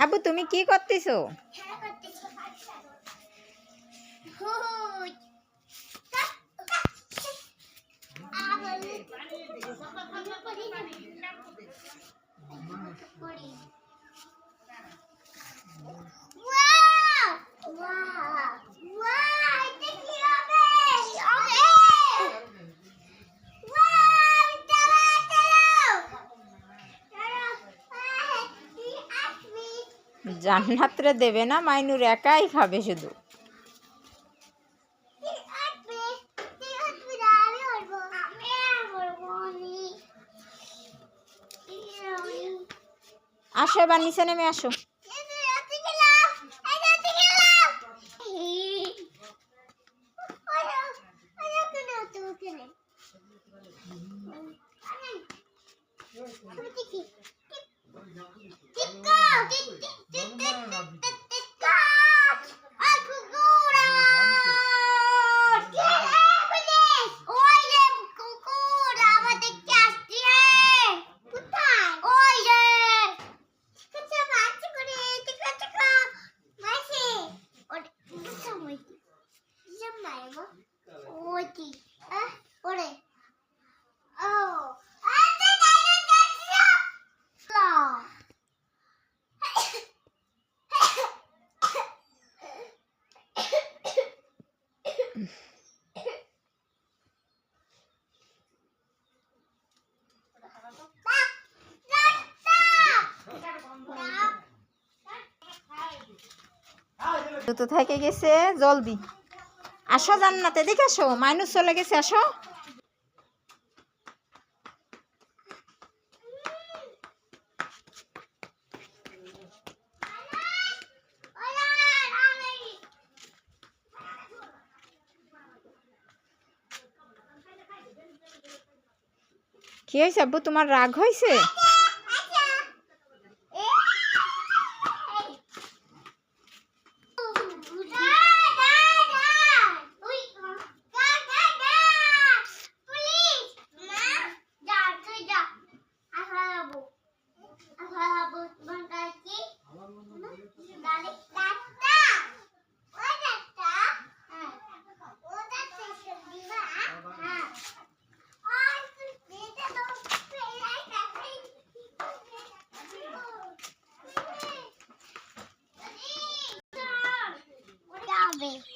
আবু তুমি কি করতেছো খেলা করতেছি জান্নাতরে দেবে না মাইনুর একাই খাবে শুধু। আসো এবার নিচে নেমে আসো। তো থেকে গেছে জলদি আসো জান্নাতে দেখে আসো মাইনুস চলে গেছে আসো। কি হয়েছে আব্বু? তোমার রাগ হয়েছে?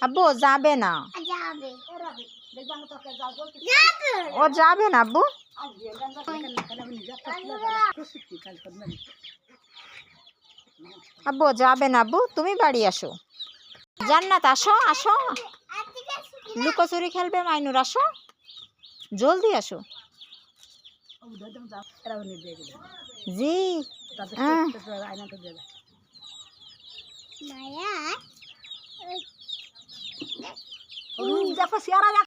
আব্বু যাবে না। ও যাবে না আব্বু? আব্বু যাবে না আব্বু? তুমি বাড়ি আসো। জান্নাত আসো আসো। লুকোচুরি খেলবে মাইনুর আসো। জলদি আসো। জি। হ্যাঁ। રૂમ દેખો શિયારા